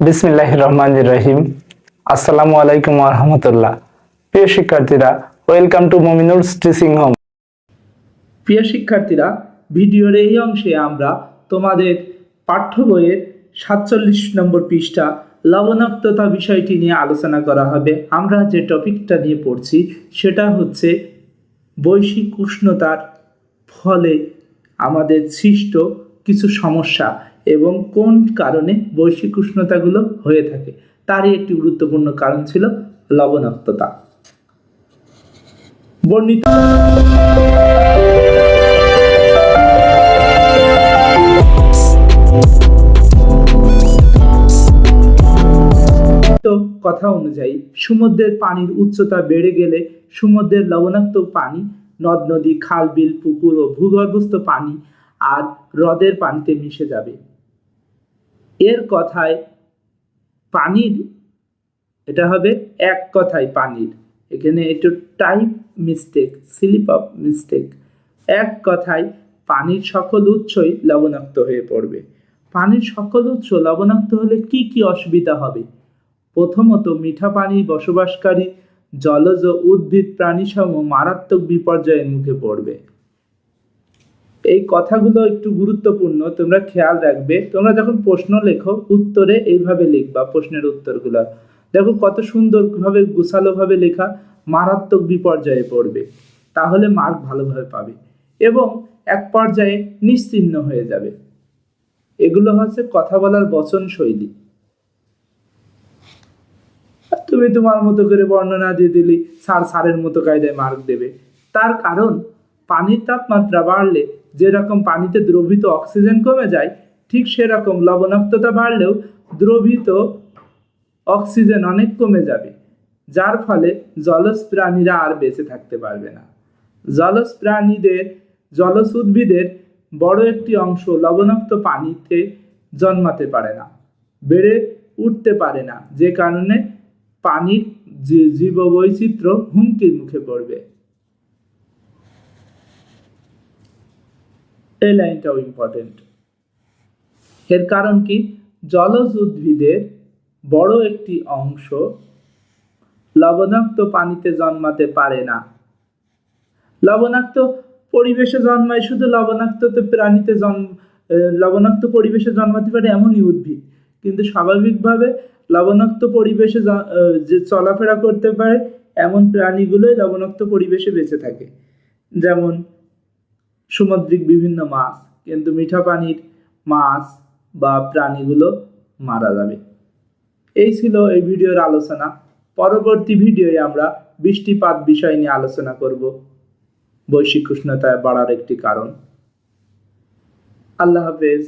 বিসমিল্লাহ রহমান রহিম আসসালামু আলাইকুম রহমতুল্লাহ। প্রিয় শিক্ষার্থীরা, welcome to Mominul teaching home. প্রিয় শিক্ষার্থীরা, ভিডিওর এই অংশে আমরা তোমাদের পাঠ্য বইয়ের সাতচল্লিশ নম্বর পৃষ্ঠা লবণাক্ততা বিষয়টি নিয়ে আলোচনা করা হবে। আমরা যে টপিকটা নিয়ে পড়ছি, সেটা হচ্ছে বৈশ্বিক উষ্ণতার ফলে আমাদের সৃষ্ট কিছু সমস্যা। এবং কোন কারণে বৈশ্বিক উষ্ণতাগুলো হয়ে থাকে? তারই একটি গুরুত্বপূর্ণ কারণ ছিল লবণাক্ততা। বর্ণিত কথা অনুযায়ী, সমুদ্রের পানির উচ্চতা বেড়ে গেলে সমুদ্রের লবণাক্ত পানি, নদ, নদী, খাল, বিল, পুকুর ও ভূগর্ভস্থ পানি আর হ্রদের পানিতে মিশে যাবে। এর কথায় পানির, এটা হবে এক কথায় পানির। এখানে একটু type mistake slip of mistake এক কথায় পানির সকল উৎসই লবণাক্ত হয়ে পড়বে। পানির সকল উৎস লবণাক্ত হলে কি কি অসুবিধা হবে? প্রথমত মিঠা পানি বসবাসকারী জলজ উদ্ভিদ প্রাণীসমূহ মারাত্মক বিপর্যয়ের মুখে পড়বে। এই কথাগুলো একটু গুরুত্বপূর্ণ, তোমরা খেয়াল রাখবে। তোমরা যখন প্রশ্ন লেখো, উত্তরে এইভাবে লিখবা প্রশ্নের উত্তরগুলো। দেখো কত সুন্দরভাবে গোছালোভাবে লেখা মারাত্মক বিপর্যয়ে পড়বে। তাহলে মার্ক ভালোভাবে পাবে এবং এক পর্যায়ে নিশ্চিহ্ন হয়ে যাবে। এগুলো হচ্ছে কথা বলার বচন শৈলী। তুমি তোমার মতো করে বর্ণনা দিয়ে দিলি সার সারের মতো কায়দায় মার্ক দেবে। তার কারণ, পানির তাপমাত্রা বাড়লে যেরকম পানিতে দ্রবিত অক্সিজেন কমে যায়, ঠিক সেরকম লবণাক্ততা বাড়লেও দ্রবিত অক্সিজেন অনেক কমে যাবে, যার ফলে জলজ প্রাণীরা আর বেঁচে থাকতে পারবে না। জলজ প্রাণীদের জলজ উদ্ভিদের বড় একটি অংশ লবণাক্ত পানিতে জন্মাতে পারে না, বেড়ে উঠতে পারে না, যে কারণে পানির জীববৈচিত্র্য হুমকির মুখে পড়বে। এই লাইনটাও ইম্পর্টেন্ট এর কারণ কি? জলজ উদ্ভিদের বড় একটি অংশ লবণাক্ত পানিতে জন্মাতে পারে না। লবণাক্ত পরিবেশে জন্মায় শুধু লবণাক্ত প্রাণীতে জন্ম লবণাক্ত পরিবেশে জন্মাতে পারে এমনই উদ্ভিদ। কিন্তু স্বাভাবিকভাবে লবণাক্ত পরিবেশে যে চলাফেরা করতে পারে, এমন প্রাণীগুলোই লবণাক্ত পরিবেশে বেঁচে থাকে। যেমন সামুদ্রিক বিভিন্ন মাছ, কিন্তু মিঠা পানির মাছ বা প্রাণীগুলো মারা যাবে। এই ছিল এই ভিডিওর আলোচনা। পরবর্তী ভিডিওয়ে আমরা বৃষ্টিপাত বিষয় নিয়ে আলোচনা করব। বৈশ্বিক উষ্ণতায় বাড়ার একটি কারণ। আল্লাহ হাফেজ।